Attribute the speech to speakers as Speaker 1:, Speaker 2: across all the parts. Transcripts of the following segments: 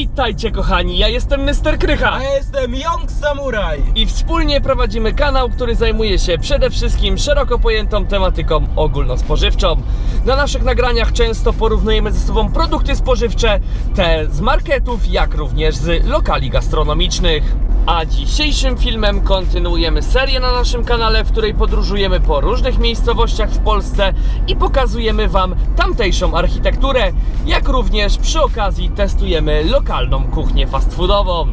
Speaker 1: Witajcie kochani, ja jestem Mr. Krycha
Speaker 2: A ja jestem Young Samurai.
Speaker 1: i wspólnie prowadzimy kanał, który zajmuje się przede wszystkim szeroko pojętą tematyką ogólnospożywczą. Na naszych nagraniach często porównujemy ze sobą produkty spożywcze, te z marketów, jak również z lokali gastronomicznych. A dzisiejszym filmem kontynuujemy serię na naszym kanale, w której podróżujemy po różnych miejscowościach w Polsce i pokazujemy Wam tamtejszą architekturę, jak również przy okazji testujemy lokalną kuchnię fast foodową.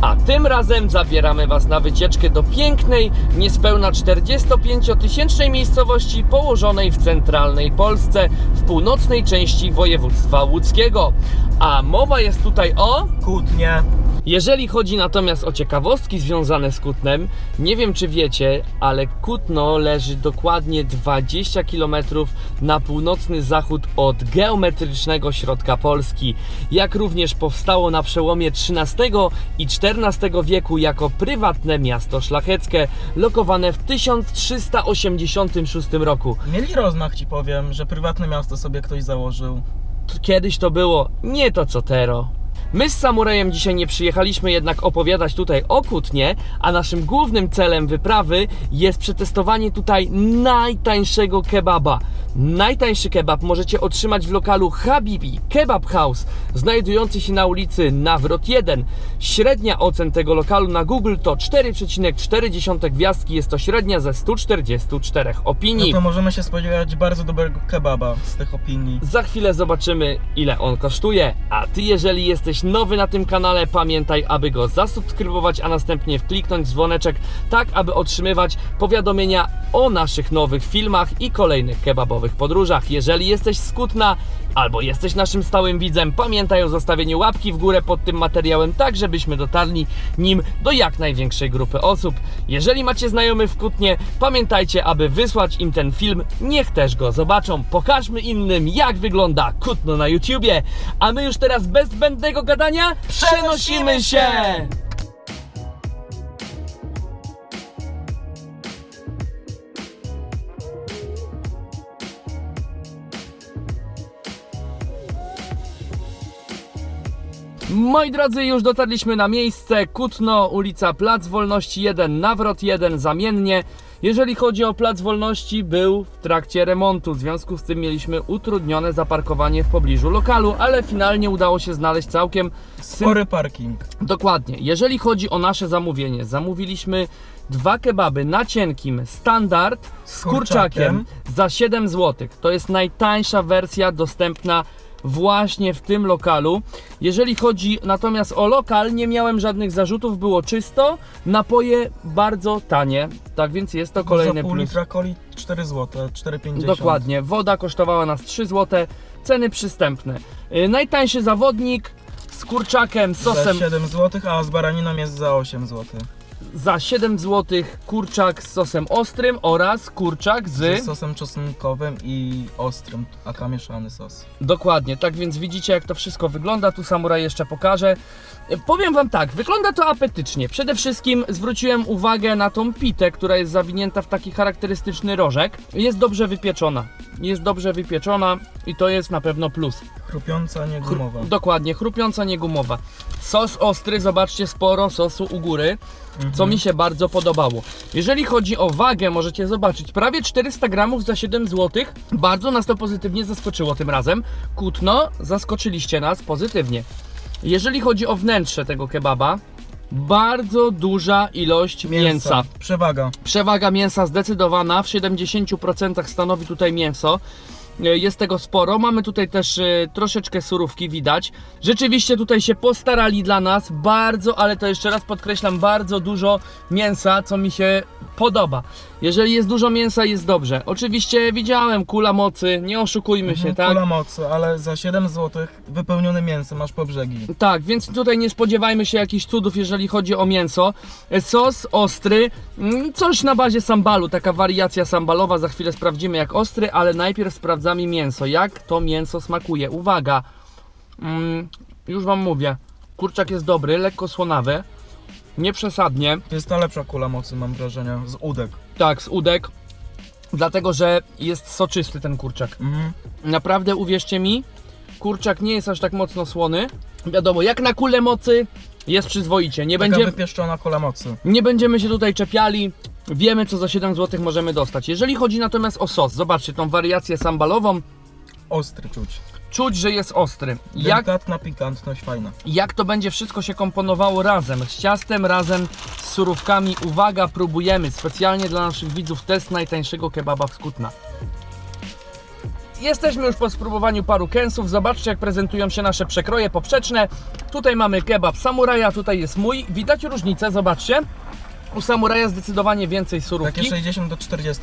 Speaker 1: A tym razem zabieramy Was na wycieczkę do pięknej, niespełna 45-tysięcznej miejscowości położonej w centralnej Polsce, w północnej części województwa łódzkiego. A mowa jest tutaj o...
Speaker 2: Kłótnie.
Speaker 1: Jeżeli chodzi natomiast o ciekawostki związane z Kutnem, nie wiem czy wiecie, ale Kutno leży dokładnie 20 km na północny zachód od geometrycznego środka Polski, jak również powstało na przełomie XIII i XIV wieku jako prywatne miasto szlacheckie, lokowane w 1386 roku.
Speaker 2: Mieli rozmach ci powiem, że prywatne miasto sobie ktoś założył.
Speaker 1: Kiedyś to było nie to co tero. My z Samurajem dzisiaj nie przyjechaliśmy jednak opowiadać tutaj o Kutnie, a naszym głównym celem wyprawy jest przetestowanie tutaj najtańszego kebaba. Najtańszy kebab możecie otrzymać w lokalu Habibi Kebab House, znajdujący się na ulicy Nawrot 1. Średnia ocen tego lokalu na Google to 4,4 gwiazdki, jest to średnia ze 144
Speaker 2: No
Speaker 1: opinii.
Speaker 2: to możemy się spodziewać bardzo dobrego kebaba z tych opinii.
Speaker 1: Za chwilę zobaczymy, ile on kosztuje. A ty, jeżeli jesteś nowy na tym kanale, pamiętaj, aby go zasubskrybować, a następnie kliknąć dzwoneczek, tak aby otrzymywać powiadomienia o naszych nowych filmach i kolejnych kebabowych podróżach. Jeżeli jesteś z Kutna albo jesteś naszym stałym widzem, pamiętaj o zostawieniu łapki w górę pod tym materiałem, tak żebyśmy dotarli nim do jak największej grupy osób. Jeżeli macie znajomych w Kutnie, pamiętajcie, aby wysłać im ten film, niech też go zobaczą. Pokażmy innym, jak wygląda Kutno na YouTubie. A my już teraz bez zbędnego gadania przenosimy się! Moi drodzy, już dotarliśmy na miejsce. Kutno, ulica Plac Wolności 1, Nawrot 1, zamiennie. Jeżeli chodzi o Plac Wolności, był w trakcie remontu, w związku z tym mieliśmy utrudnione zaparkowanie w pobliżu lokalu, ale finalnie udało się znaleźć całkiem
Speaker 2: Spory parking.
Speaker 1: Dokładnie. Jeżeli chodzi o nasze zamówienie, zamówiliśmy dwa kebaby na cienkim, standard z kurczakiem
Speaker 2: kurczakiem.
Speaker 1: za 7 zł. To jest najtańsza wersja dostępna właśnie w tym lokalu. Jeżeli chodzi natomiast o lokal, nie miałem żadnych zarzutów, było czysto, napoje bardzo tanie, tak więc jest to kolejny
Speaker 2: Za pół
Speaker 1: plus.
Speaker 2: litra coli 4 zł, 4,50.
Speaker 1: Dokładnie, woda kosztowała nas 3 zł, ceny przystępne. Yy, najtańszy zawodnik z kurczakiem,
Speaker 2: Za
Speaker 1: sosem
Speaker 2: 7 zł, a z baraniną jest za 8 zł.
Speaker 1: Za 7 zł kurczak z sosem ostrym oraz kurczak
Speaker 2: Z
Speaker 1: z...
Speaker 2: sosem czosnkowym i ostrym, aka mieszany sos.
Speaker 1: Dokładnie, tak więc widzicie jak to wszystko wygląda, tu samuraj jeszcze pokaże. Powiem wam tak, wygląda to apetycznie. Przede wszystkim zwróciłem uwagę na tą pitę, która jest zawinięta w taki charakterystyczny rożek. Jest dobrze wypieczona. Jest dobrze wypieczona i to jest na pewno plus.
Speaker 2: Chrupiąca, nie
Speaker 1: Chru-
Speaker 2: gumowa.
Speaker 1: Dokładnie, chrupiąca, nie gumowa. Sos ostry, zobaczcie, sporo sosu u góry, co mi się bardzo podobało. Jeżeli chodzi o wagę, możecie zobaczyć, prawie 400 gramów za 7 zł. Bardzo nas to pozytywnie zaskoczyło tym razem. Kutno, zaskoczyliście nas pozytywnie. Jeżeli chodzi o wnętrze tego kebaba, bardzo duża ilość mięsa.
Speaker 2: Przewaga.
Speaker 1: Przewaga mięsa zdecydowana, w 70% stanowi tutaj mięso. E, Jest tego sporo. Mamy tutaj też e, troszeczkę surówki, widać. Rzeczywiście tutaj się postarali dla nas bardzo, ale to jeszcze raz podkreślam, bardzo dużo mięsa, co mi się podoba. Jeżeli jest dużo mięsa, jest dobrze. Oczywiście widziałem kula mocy, nie oszukujmy się, tak?
Speaker 2: Kula mocy, ale za 7 zł wypełnione mięsem masz po brzegi.
Speaker 1: Tak, więc tutaj nie spodziewajmy się jakichś cudów, jeżeli chodzi o mięso. E, Sos ostry, mm, coś na bazie sambalu, taka wariacja sambalowa, za chwilę sprawdzimy jak ostry, ale najpierw sprawdzamy mięso, jak to mięso smakuje. Uwaga, mm, już wam mówię, kurczak jest dobry, lekko słonawy, nie przesadnie,
Speaker 2: To jest ta lepsza kula mocy, mam wrażenie, z udek.
Speaker 1: tak, z udek, dlatego że jest soczysty ten kurczak.
Speaker 2: Mhm.
Speaker 1: Naprawdę uwierzcie mi, kurczak nie jest aż tak mocno słony, Wiadomo, jak na kulę mocy jest przyzwoicie. Nie,
Speaker 2: Taka
Speaker 1: będzie,
Speaker 2: wypieszczona kola mocy.
Speaker 1: nie będziemy się tutaj czepiali. Wiemy, co za 7 zł możemy dostać. Jeżeli chodzi natomiast o sos, zobaczcie tą wariację sambalową.
Speaker 2: Ostry czuć.
Speaker 1: Czuć, że jest ostry. Jak,
Speaker 2: Delikatna pikantność, fajna.
Speaker 1: jak to będzie wszystko się komponowało razem z ciastem, razem z surówkami. Uwaga, próbujemy. Specjalnie dla naszych widzów test najtańszego kebaba w Skutna. Jesteśmy już po spróbowaniu paru kęsów. Zobaczcie, jak prezentują się nasze przekroje poprzeczne. Tutaj mamy kebab samuraja, tutaj jest mój. Widać różnicę, zobaczcie. U samuraja zdecydowanie więcej surówki.
Speaker 2: Takie 60 do 40.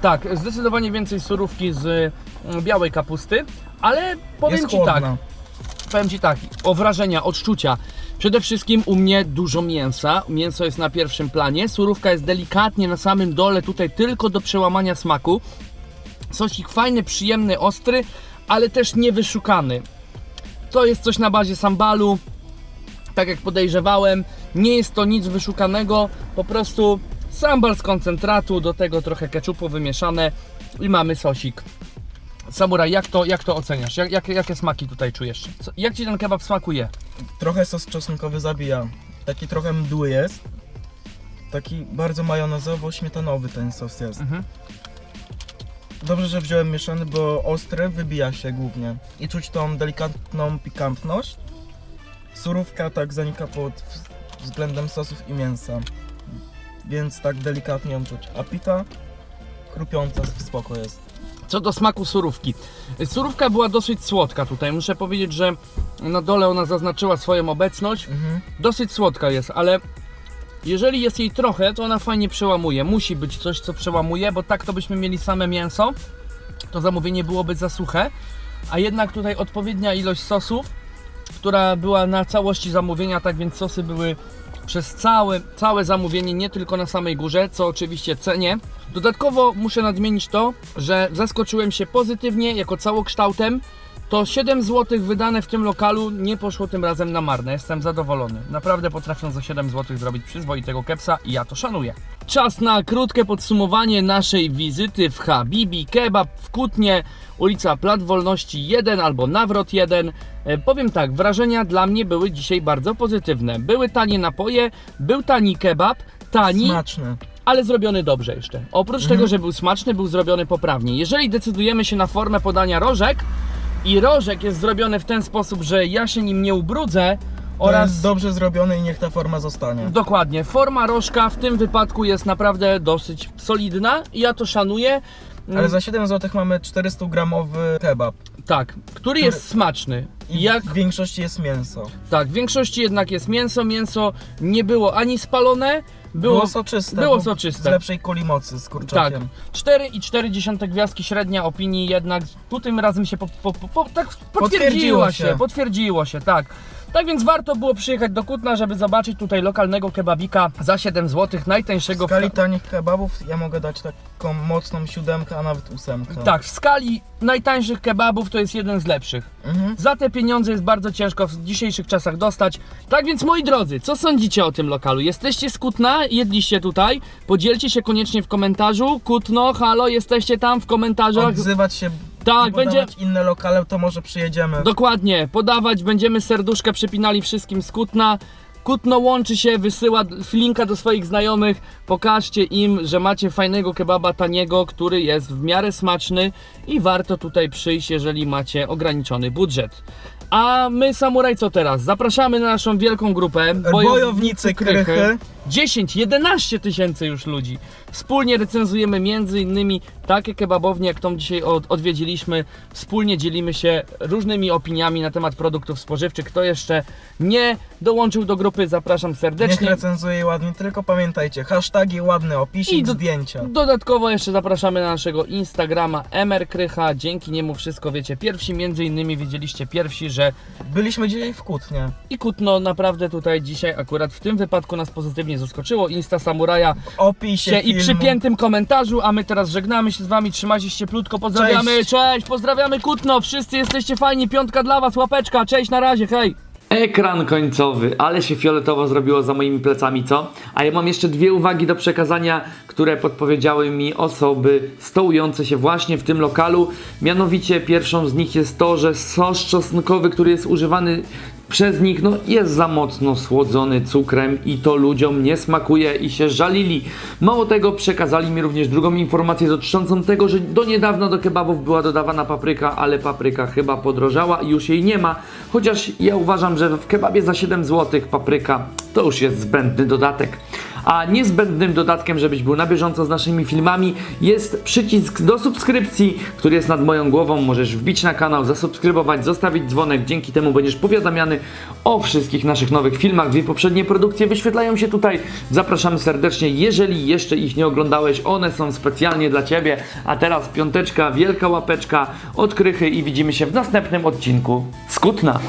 Speaker 1: Tak, zdecydowanie więcej surówki z mm, białej kapusty, ale powiem
Speaker 2: Jest
Speaker 1: Ci
Speaker 2: chłodna.
Speaker 1: tak, powiem Ci tak, o wrażenia, odczucia. Przede wszystkim u mnie dużo mięsa, mięso jest na pierwszym planie, surówka jest delikatnie na samym dole, tutaj tylko do przełamania smaku. Sosik fajny, przyjemny, ostry, ale też niewyszukany. To jest coś na bazie sambalu, tak jak podejrzewałem, nie jest to nic wyszukanego, po prostu sambal z koncentratu, do tego trochę keczupu wymieszane i mamy sosik. Samuraj, jak to, jak to oceniasz? Jak, jak, jakie smaki tutaj czujesz? Co, jak Ci ten kebab smakuje?
Speaker 2: Trochę sos czosnkowy zabija. Taki trochę mdły jest. Taki bardzo majonezowo-śmietanowy ten sos jest.
Speaker 1: Mhm.
Speaker 2: Dobrze, że wziąłem mieszany, bo ostry wybija się głównie. I czuć tą delikatną pikantność. Surówka tak zanika pod w- względem sosów i mięsa. Więc tak delikatnie ją czuć. A pita chrupiąca spoko jest.
Speaker 1: Co do smaku surówki. Surówka była dosyć słodka tutaj. Muszę powiedzieć, że na dole ona zaznaczyła swoją obecność.
Speaker 2: Mhm.
Speaker 1: Dosyć słodka jest, ale jeżeli jest jej trochę, to ona fajnie przełamuje. Musi być coś, co przełamuje, bo tak to byśmy mieli same mięso, to zamówienie byłoby za suche, a jednak tutaj odpowiednia ilość sosów, która była na całości zamówienia, tak więc sosy były przez całe, całe zamówienie, nie tylko na samej górze, co oczywiście cenię. Dodatkowo muszę nadmienić to, że zaskoczyłem się pozytywnie jako całokształtem. To 7 zł wydane w tym lokalu nie poszło tym razem na marne. Jestem zadowolony. Naprawdę potrafią za 7 zł zrobić przyzwoitego kepsa i ja to szanuję. Czas na krótkie podsumowanie naszej wizyty w Habibi Kebab w Kutnie, ulica Plac Wolności 1 albo Nawrot 1. E, Powiem tak, wrażenia dla mnie były dzisiaj bardzo pozytywne. Były tanie napoje, był tani kebab, tani
Speaker 2: Smaczny.
Speaker 1: ale zrobiony dobrze jeszcze. Oprócz tego, że był smaczny, był zrobiony poprawnie. Jeżeli decydujemy się na formę podania rożek i rożek jest zrobiony w ten sposób, że ja się nim nie ubrudzę
Speaker 2: To
Speaker 1: oraz
Speaker 2: jest dobrze zrobiony i niech ta forma zostanie.
Speaker 1: dokładnie, forma rożka w tym wypadku jest naprawdę dosyć solidna i ja to szanuję. Mm,
Speaker 2: Ale za 7 zł mamy 400 gramowy kebab.
Speaker 1: Tak, który jest smaczny.
Speaker 2: I
Speaker 1: Jak
Speaker 2: w większości jest mięso.
Speaker 1: tak, w większości jednak jest mięso, mięso nie było ani spalone, było,
Speaker 2: Było soczyste.
Speaker 1: było
Speaker 2: bo
Speaker 1: soczyste.
Speaker 2: Z lepszej kuli mocy z
Speaker 1: Tak,
Speaker 2: kurczakiem.
Speaker 1: 4,4 gwiazdki średnia opinii jednak tu tym razem się po, po, po, po, tak potwierdziło
Speaker 2: Potwierdziło
Speaker 1: się,
Speaker 2: się.
Speaker 1: potwierdziło się, tak. Tak więc warto było przyjechać do Kutna, żeby zobaczyć tutaj lokalnego kebabika za 7 zł,
Speaker 2: W
Speaker 1: najtańszego
Speaker 2: skali tanich kebabów ja mogę dać taką mocną siódemkę, a nawet ósemkę.
Speaker 1: Tak, w skali najtańszych kebabów to jest jeden z lepszych.
Speaker 2: Mhm.
Speaker 1: Za te pieniądze jest bardzo ciężko w dzisiejszych czasach dostać. Tak więc moi drodzy, co sądzicie o tym lokalu? Jesteście z Kutna? Jedliście tutaj? Podzielcie się koniecznie w komentarzu. Kutno, halo, jesteście tam w komentarzach?
Speaker 2: Odzywać się
Speaker 1: Tak, będzie-
Speaker 2: podawać inne lokale, to może przyjedziemy.
Speaker 1: Dokładnie, podawać, będziemy serduszkę przypinali wszystkim z Kutna. Kutno łączy się, wysyła linka do swoich znajomych. Pokażcie im, że macie fajnego kebaba taniego, który jest w miarę smaczny i warto tutaj przyjść, jeżeli macie ograniczony budżet. A my, Samuraj, co teraz? Zapraszamy na naszą wielką grupę
Speaker 2: Bojownicy Krychy.
Speaker 1: 10-11 tysięcy już ludzi. Wspólnie recenzujemy między innymi takie kebabownie, jak tą dzisiaj od, odwiedziliśmy. Wspólnie dzielimy się różnymi opiniami na temat produktów spożywczych. Kto jeszcze nie dołączył do grupy, zapraszam
Speaker 2: Niech
Speaker 1: serdecznie.
Speaker 2: recenzuje ładnie, tylko pamiętajcie, hashtagi, ładny opisik,
Speaker 1: I do-
Speaker 2: zdjęcia.
Speaker 1: Dodatkowo jeszcze zapraszamy na naszego Instagrama mrkrycha. Dzięki niemu wszystko wiecie pierwsi. Między innymi wiedzieliście pierwsi, że
Speaker 2: Byliśmy dzisiaj w Kutnie.
Speaker 1: i Kutno naprawdę tutaj dzisiaj akurat w tym wypadku nas pozytywnie zaskoczyło. Insta Samuraja
Speaker 2: W opisie
Speaker 1: i
Speaker 2: filmu.
Speaker 1: przypiętym komentarzu, a my teraz żegnamy się z wami, trzymajcie się cieplutko, pozdrawiamy, cześć,
Speaker 2: Cześć.
Speaker 1: pozdrawiamy Kutno, wszyscy jesteście fajni, piątka dla was, łapeczka, cześć, na razie, hej! Ekran końcowy, ale się fioletowo zrobiło za moimi plecami, co? A ja mam jeszcze dwie uwagi do przekazania, które podpowiedziały mi osoby stołujące się właśnie w tym lokalu. Mianowicie pierwszą z nich jest to, że sos czosnkowy, który jest używany przez nich no, jest za mocno słodzony cukrem i to ludziom nie smakuje i się żalili. Mało tego, przekazali mi również drugą informację dotyczącą tego, że do niedawna do kebabów była dodawana papryka, ale papryka chyba podrożała i już jej nie ma. Chociaż ja uważam, że w kebabie za 7 zł papryka to już jest zbędny dodatek. A niezbędnym dodatkiem, żebyś był na bieżąco z naszymi filmami, jest przycisk do subskrypcji, który jest nad moją głową. Możesz wbić na kanał, zasubskrybować, zostawić dzwonek. Dzięki temu będziesz powiadamiany o wszystkich naszych nowych filmach. Dwie poprzednie produkcje wyświetlają się tutaj. Zapraszamy serdecznie. Jeżeli jeszcze ich nie oglądałeś, one są specjalnie dla Ciebie. A teraz piąteczka, wielka łapeczka od krychy i widzimy się w następnym odcinku. Skutna!